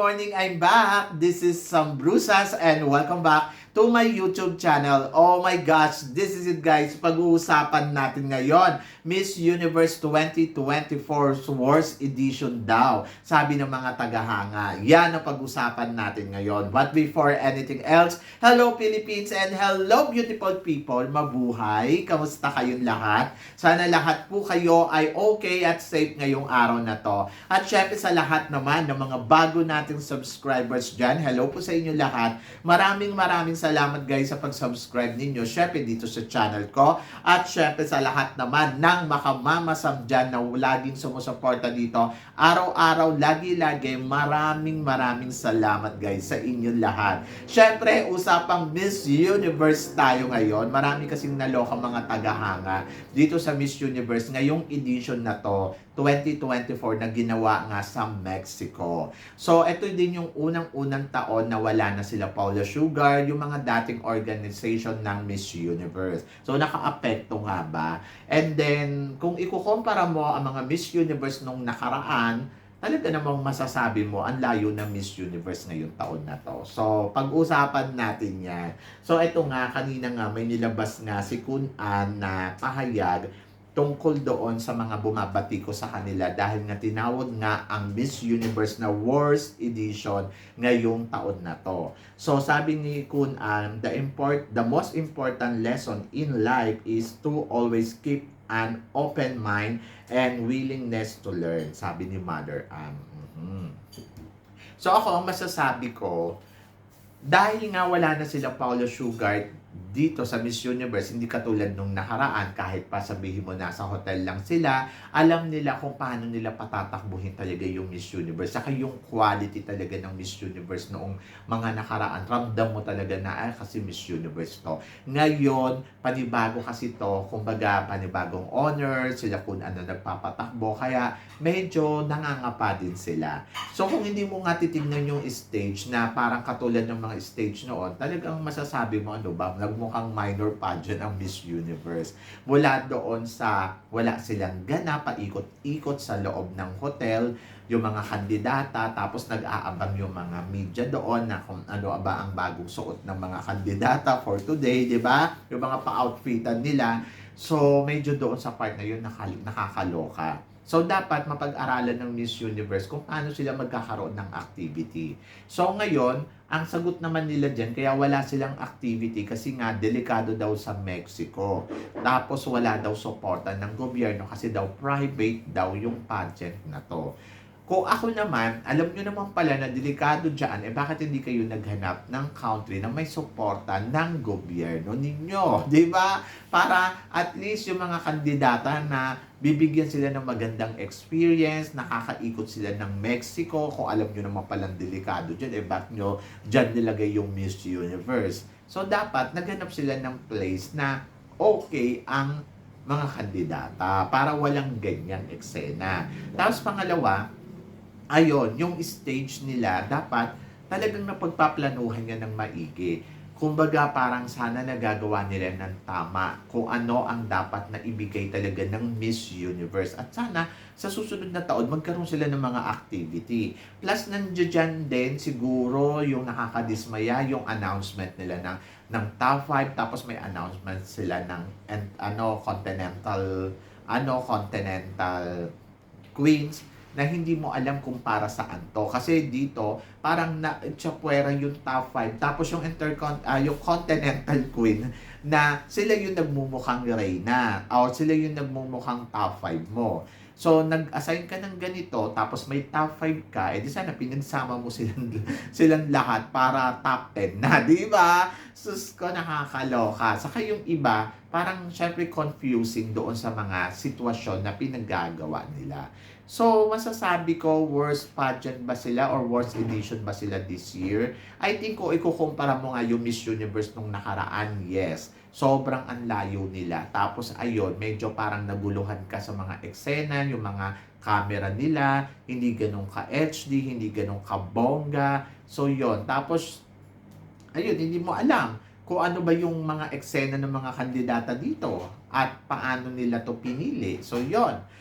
Morning! I'm back! This is Sam Brusas and welcome back to my YouTube channel. Oh my gosh! This is it guys! Pag-uusapan natin ngayon, Miss Universe 2024 Worst Edition daw. Sabi ng mga tagahanga. Yan ang pag-usapan natin ngayon. But before anything else, hello Philippines and hello beautiful people! Mabuhay! Kamusta kayong lahat? Sana lahat po kayo ay okay at safe ngayong araw na to. At syempre sa lahat naman ng mga bago nating subscribers dyan, hello po sa inyo lahat. Maraming maraming salamat guys sa pag-subscribe ninyo. Syempre dito sa channel ko. At syempre sa lahat naman ng makamamasam dyan na laging sumusuporta dito. Araw-araw, lagi-lagi, maraming maraming salamat guys sa inyo lahat. Syempre, usapang Miss Universe tayo ngayon. Marami kasing naloka mga tagahanga dito sa Miss Universe ngayong edition na to 2024 na ginawa nga sa Mexico. So, ito din yung unang-unang taon na wala na sila Paula Sugar, yung mga dating organization ng Miss Universe. So, naka-apekto nga ba? And then, kung ikukumpara mo ang mga Miss Universe nung nakaraan, talaga namang masasabi mo ang layo ng Miss Universe ngayong taon na to. So, pag-usapan natin yan. So, ito nga, kanina nga may nilabas nga si Kun An na pahayag tungkol doon sa mga bumabati ko sa kanila dahil nga tinawag nga ang Miss Universe na worst edition ngayong taon na to. So sabi ni Kun An, the import the most important lesson in life is to always keep an open mind and willingness to learn, sabi ni Mother Ann. Mhm. So ako, ang masasabi ko, dahil nga wala na sila Paolo Sugar dito sa Miss Universe, hindi katulad nung nakaraan, kahit pa sabihin mo nasa hotel lang sila, alam nila kung paano nila patatakbuhin talaga yung Miss Universe. Saka yung quality talaga ng Miss Universe noong mga nakaraan, ramdam mo talaga na, ay, kasi Miss Universe to. Ngayon, panibago kasi to, kumbaga, panibagong honor, sila kung ano nagpapatakbo, kaya medyo nangangapa din sila. So, kung hindi mo nga titignan yung stage na parang katulad ng mga stage noon, talagang masasabi mo, ano ba, nagmukhang minor pageant ang Miss Universe. Mula doon sa wala silang gana, paikot-ikot sa loob ng hotel, yung mga kandidata, tapos nag-aabang yung mga media doon na kung ano ba ang bagong suot ng mga kandidata for today, di ba? Yung mga pa-outfitan nila. So, medyo doon sa part na yun, nakakaloka. So, dapat mapag-aralan ng Miss Universe kung paano sila magkakaroon ng activity. So, ngayon, ang sagot naman nila dyan, kaya wala silang activity kasi nga delikado daw sa Mexico. Tapos wala daw suporta ng gobyerno kasi daw private daw yung pageant na to. Kung ako naman, alam nyo naman pala na delikado dyan, eh bakit hindi kayo naghanap ng country na may suporta ng gobyerno ninyo? Ba? Para at least yung mga kandidata na bibigyan sila ng magandang experience, nakakaikot sila ng Mexico, kung alam nyo naman palang delikado dyan, eh bakit nyo dyan nilagay yung Miss Universe? So dapat naghanap sila ng place na okay ang mga kandidata para walang ganyang eksena. Tapos pangalawa, ayon, yung stage nila dapat talagang napagpaplanuhan niya ng maigi. Kumbaga parang sana nagagawa nila ng tama kung ano ang dapat na ibigay talaga ng Miss Universe. At sana sa susunod na taon magkaroon sila ng mga activity. Plus nandiyan din siguro yung nakakadismaya yung announcement nila ng ng top 5 tapos may announcement sila ng and, ano continental ano continental queens na hindi mo alam kung para saan to. Kasi dito, parang na tsapwera yung top 5. Tapos yung intercon ah, yung Continental Queen na sila yung nagmumukhang Reyna or sila yung nagmumukhang top 5 mo. So, nag-assign ka ng ganito, tapos may top 5 ka, edi sana pinagsama mo silang, silang lahat para top 10 na, di ba? Sus ko, nakakaloka. Saka yung iba, parang syempre confusing doon sa mga sitwasyon na pinagagawa nila. So, masasabi ko, worst pageant ba sila or worst edition ba sila this year? I think kung ikukumpara mo nga yung Miss Universe nung nakaraan, yes. Sobrang ang layo nila. Tapos, ayun, medyo parang naguluhan ka sa mga eksena, yung mga camera nila, hindi ganun ka-HD, hindi ganun ka-bongga. So, yon Tapos, ayun, hindi mo alam kung ano ba yung mga eksena ng mga kandidata dito at paano nila to pinili. So, yon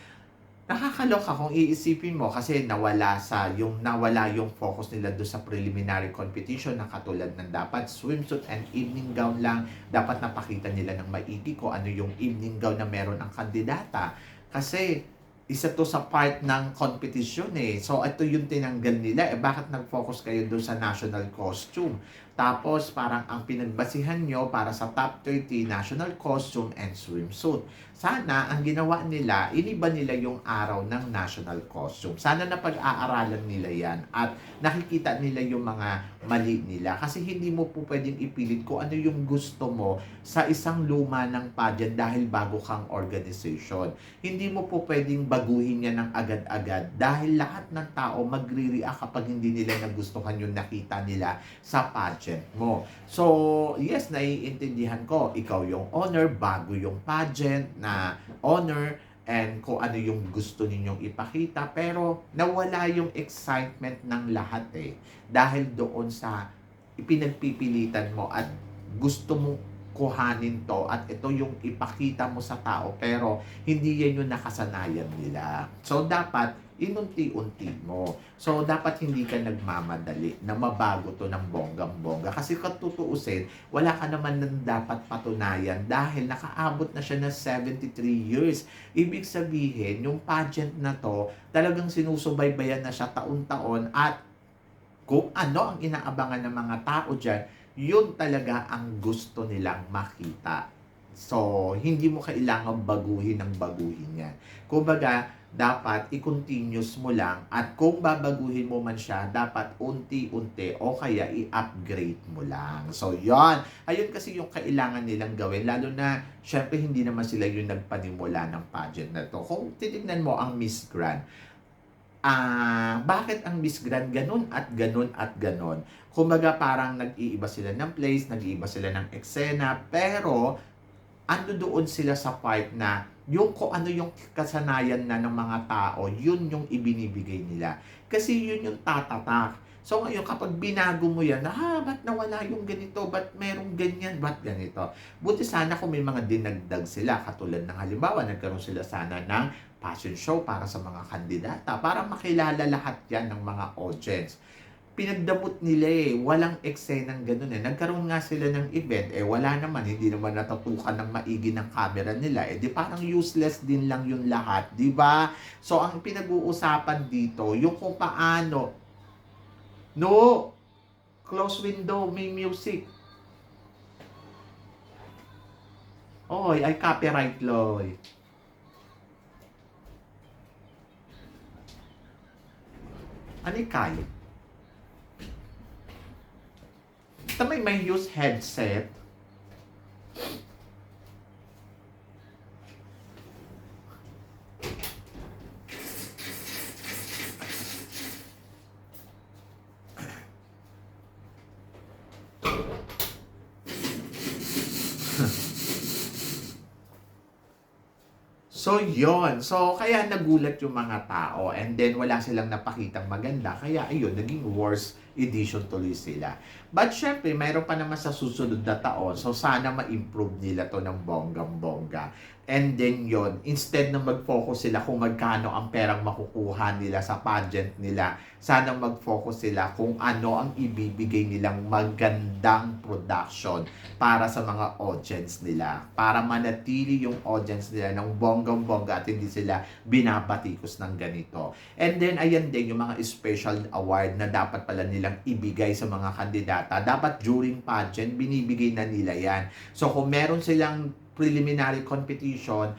nakakaloka kung iisipin mo kasi nawala sa yung nawala yung focus nila do sa preliminary competition na katulad ng dapat swimsuit and evening gown lang dapat napakita nila ng maigi ko ano yung evening gown na meron ang kandidata kasi isa to sa part ng competition eh. So, ito yung tinanggal nila. Eh, bakit nag-focus kayo doon sa national costume? Tapos, parang ang pinagbasihan nyo para sa top 30, national costume and swimsuit. Sana, ang ginawa nila, iniba nila yung araw ng national costume. Sana na pag-aaralan nila yan at nakikita nila yung mga mali nila. Kasi hindi mo po pwedeng ipilit kung ano yung gusto mo sa isang luma ng pageant dahil bago kang organization. Hindi mo po pwedeng baguhin yan ng agad-agad dahil lahat ng tao magre-react kapag hindi nila nagustuhan yung nakita nila sa pageant mo. So, yes, naiintindihan ko. Ikaw yung owner, bago yung pageant na owner, and kung ano yung gusto ninyong ipakita. Pero nawala yung excitement ng lahat eh. Dahil doon sa ipinagpipilitan mo at gusto mo kuhanin to at ito yung ipakita mo sa tao pero hindi yan yung nakasanayan nila. So dapat inunti-unti mo. So dapat hindi ka nagmamadali na mabago to ng bonggang-bongga kasi katutuusin, wala ka naman nang dapat patunayan dahil nakaabot na siya ng 73 years. Ibig sabihin, yung pageant na to, talagang sinusubaybayan na siya taon-taon at kung ano ang inaabangan ng mga tao dyan, yun talaga ang gusto nilang makita. So, hindi mo kailangan baguhin ng baguhin yan. Kumbaga, dapat i-continuous mo lang at kung babaguhin mo man siya, dapat unti-unti o kaya i-upgrade mo lang. So, yon Ayun kasi yung kailangan nilang gawin. Lalo na, syempre, hindi naman sila yung nagpanimula ng pageant na to. Kung titignan mo ang Miss Grand, ah, bakit ang Miss Grand ganun at ganun at ganun? Kumbaga parang nag-iiba sila ng place, nag-iiba sila ng eksena, pero ando doon sila sa part na yung kung ano yung kasanayan na ng mga tao, yun yung ibinibigay nila. Kasi yun yung tatatak. So ngayon, kapag binago mo yan, ah, ba't nawala yung ganito? Ba't merong ganyan? Ba't ganito? Buti sana kung may mga dinagdag sila. Katulad ng halimbawa, nagkaroon sila sana ng fashion show para sa mga kandidata para makilala lahat yan ng mga audience. Pinagdamot nila eh, walang eksenang ganun eh. Nagkaroon nga sila ng event, eh wala naman, hindi naman natutukan ng maigi ng camera nila. Eh di parang useless din lang yung lahat, di ba? So ang pinag-uusapan dito, yung kung paano, no, close window, may music. Oy, ay copyright law. Ano kayo? Tamay may use headset. So, yon So, kaya nagulat yung mga tao and then wala silang napakitang maganda. Kaya, ayun, naging worst edition tuloy sila. But, syempre, mayroon pa naman sa susunod na taon. So, sana ma-improve nila to ng bonggang-bongga. And then yon instead na mag-focus sila kung magkano ang perang makukuha nila sa pageant nila, sana mag-focus sila kung ano ang ibibigay nilang magandang production para sa mga audience nila. Para manatili yung audience nila ng bonggang-bongga at hindi sila binabatikos ng ganito. And then, ayan din yung mga special award na dapat pala nilang ibigay sa mga kandidata. Dapat during pageant, binibigay na nila yan. So, kung meron silang preliminary competition,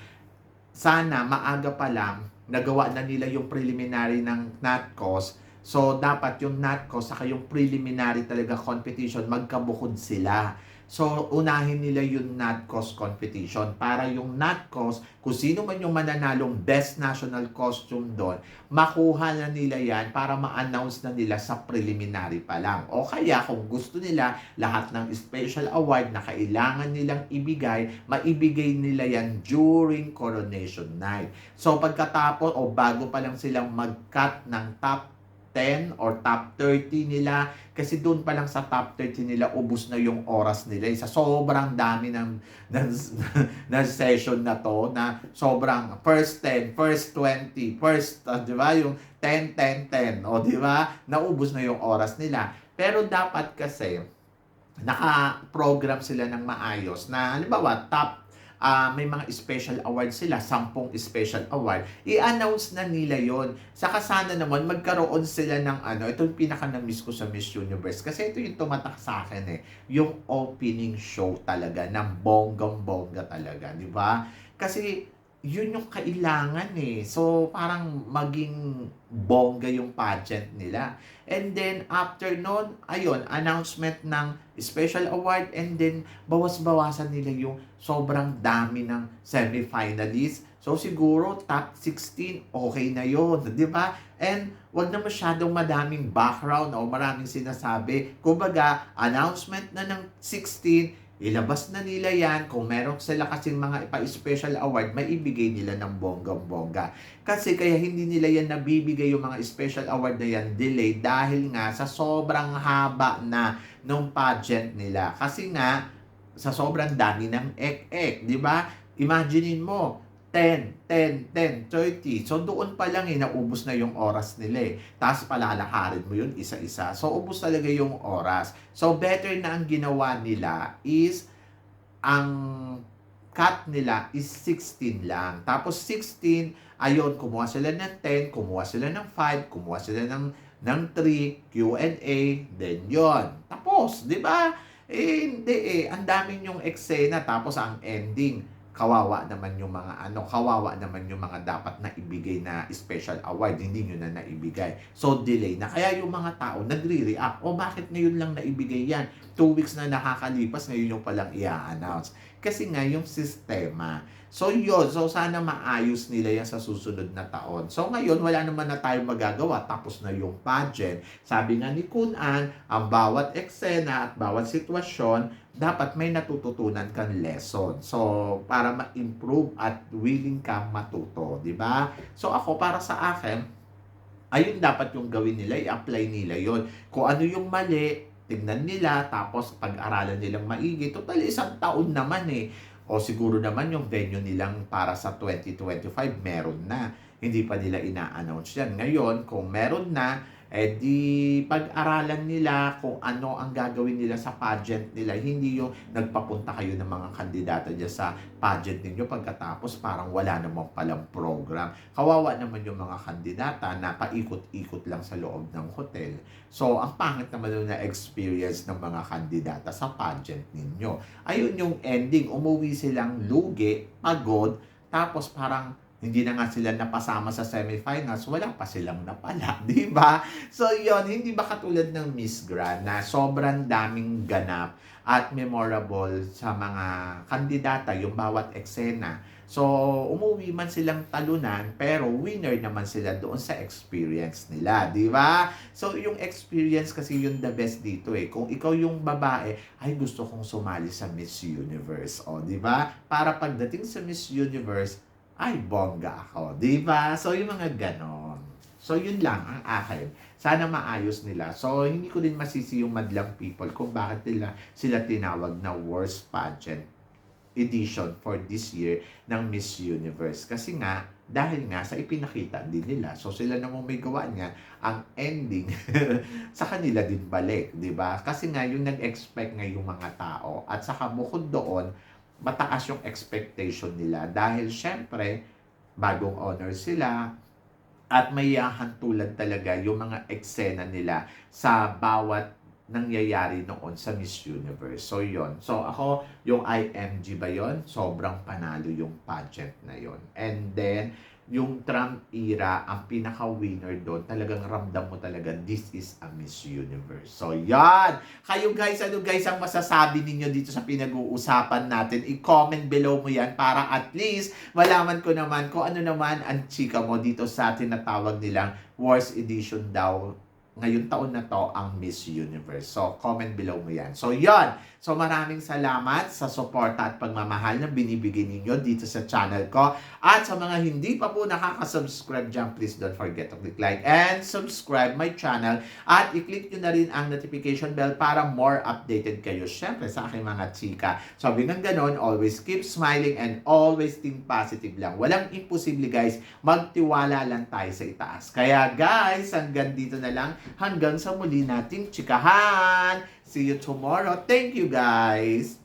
sana maaga pa lang nagawa na nila yung preliminary ng NATCOS. So, dapat yung NATCOS saka yung preliminary talaga competition, magkabukod sila. So, unahin nila yung NATCOS competition para yung NATCOS, kung sino man yung mananalong best national costume doon, makuha na nila yan para ma-announce na nila sa preliminary pa lang. O kaya kung gusto nila lahat ng special award na kailangan nilang ibigay, maibigay nila yan during coronation night. So, pagkatapos o bago pa lang silang mag-cut ng top 10 or top 30 nila. Kasi doon pa lang sa top 30 nila ubos na yung oras nila. Sa sobrang dami ng ng, ng session na to na sobrang first 10, first 20, first uh, 'di ba? Yung 10 10 10 o 'di ba? Naubos na yung oras nila. Pero dapat kasi naka-program sila ng maayos na halimbawa top ah, may mga special award sila, sampung special award, i-announce na nila yon. Saka sana naman magkaroon sila ng ano, ito yung pinaka na-miss ko sa Miss Universe. Kasi ito yung tumatak sa akin eh, yung opening show talaga, ng bonggang-bongga talaga, di ba? Kasi yun yung kailangan eh. So, parang maging bongga yung pageant nila. And then, after nun, ayun, announcement ng special award and then bawas-bawasan nila yung sobrang dami ng semifinalists. So, siguro top 16, okay na yun, di ba? And wag na masyadong madaming background o maraming sinasabi. Kumbaga, announcement na ng 16, ilabas na nila yan. Kung meron sila kasing mga ipa-special award, may ibigay nila ng bonggang-bongga. Kasi kaya hindi nila yan nabibigay yung mga special award na yan delay dahil nga sa sobrang haba na nung pageant nila. Kasi nga, sa sobrang dami ng ek-ek, di ba? Imaginein mo, 10, 10, 10, 30. So doon pa lang eh, naubos na yung oras nila eh. Tapos palalakarin mo yun isa-isa. So ubos talaga yung oras. So better na ang ginawa nila is ang cut nila is 16 lang. Tapos 16, ayun, kumuha sila ng 10, kumuha sila ng 5, kumuha sila ng, ng 3, Q&A, then yon Tapos, di ba? Eh, hindi eh. Ang daming yung eksena, tapos ang ending kawawa naman yung mga ano, kawawa naman yung mga dapat na ibigay na special award, hindi nyo na naibigay. So, delay na. Kaya yung mga tao nagre-react, o bakit ngayon lang naibigay yan? Two weeks na nakakalipas, ngayon yung palang i-announce. Kasi nga yung sistema. So, yun. So, sana maayos nila yan sa susunod na taon. So, ngayon, wala naman na tayo magagawa. Tapos na yung pageant. Sabi nga ni Kunan, ang bawat eksena at bawat sitwasyon, dapat may natututunan kang lesson. So, para ma-improve at willing kang matuto, di ba? So, ako, para sa akin, ayun dapat yung gawin nila, i-apply nila yon Kung ano yung mali, tignan nila, tapos pag-aralan nilang maigi. Total, isang taon naman eh. O siguro naman yung venue nilang para sa 2025, meron na. Hindi pa nila ina-announce yan. Ngayon, kung meron na, eh di pag-aralan nila kung ano ang gagawin nila sa pageant nila. Hindi yung nagpapunta kayo ng mga kandidata dyan sa pageant ninyo pagkatapos parang wala namang palang program. Kawawa naman yung mga kandidata na paikot-ikot lang sa loob ng hotel. So, ang pangit naman yung na-experience ng mga kandidata sa pageant ninyo. Ayun yung ending. Umuwi silang lugi, pagod, tapos parang hindi na nga sila napasama sa semifinals, wala pa silang napala, di ba? So yon hindi ba katulad ng Miss Grand na sobrang daming ganap at memorable sa mga kandidata, yung bawat eksena. So, umuwi man silang talunan, pero winner naman sila doon sa experience nila, di ba? So, yung experience kasi yung the best dito eh. Kung ikaw yung babae, ay gusto kong sumali sa Miss Universe, o, di ba? Para pagdating sa Miss Universe, ay, bongga ako. Di ba? So, yung mga ganon. So, yun lang ang akin. Sana maayos nila. So, hindi ko din masisi yung madlang people kung bakit nila sila tinawag na worst pageant edition for this year ng Miss Universe. Kasi nga, dahil nga sa ipinakita din nila. So, sila namang may gawa niya, ang ending sa kanila din balik. di ba Kasi nga, yung nag-expect nga yung mga tao. At saka bukod doon, mataas yung expectation nila dahil syempre bagong owner sila at may tulad talaga yung mga eksena nila sa bawat nangyayari noon sa Miss Universe. So, yon So, ako, yung IMG ba yon Sobrang panalo yung pageant na yon And then, yung Trump era, ang pinaka-winner doon, talagang ramdam mo talaga, this is a Miss Universe. So, yan! Kayo guys, ano guys ang masasabi ninyo dito sa pinag-uusapan natin? I-comment below mo yan para at least malaman ko naman kung ano naman ang chika mo dito sa tinatawag nilang Wars Edition daw ngayon taon na to ang Miss Universe. So, comment below mo yan. So, yon So, maraming salamat sa suporta at pagmamahal na binibigay ninyo dito sa channel ko. At sa mga hindi pa po nakaka-subscribe dyan, please don't forget to click like and subscribe my channel. At i-click nyo na rin ang notification bell para more updated kayo. Siyempre, sa aking mga chika. Sabi ng ganon, always keep smiling and always think positive lang. Walang imposible guys. Magtiwala lang tayo sa itaas. Kaya guys, hanggang dito na lang. Hanggang sa muli nating chikahan. See you tomorrow. Thank you guys.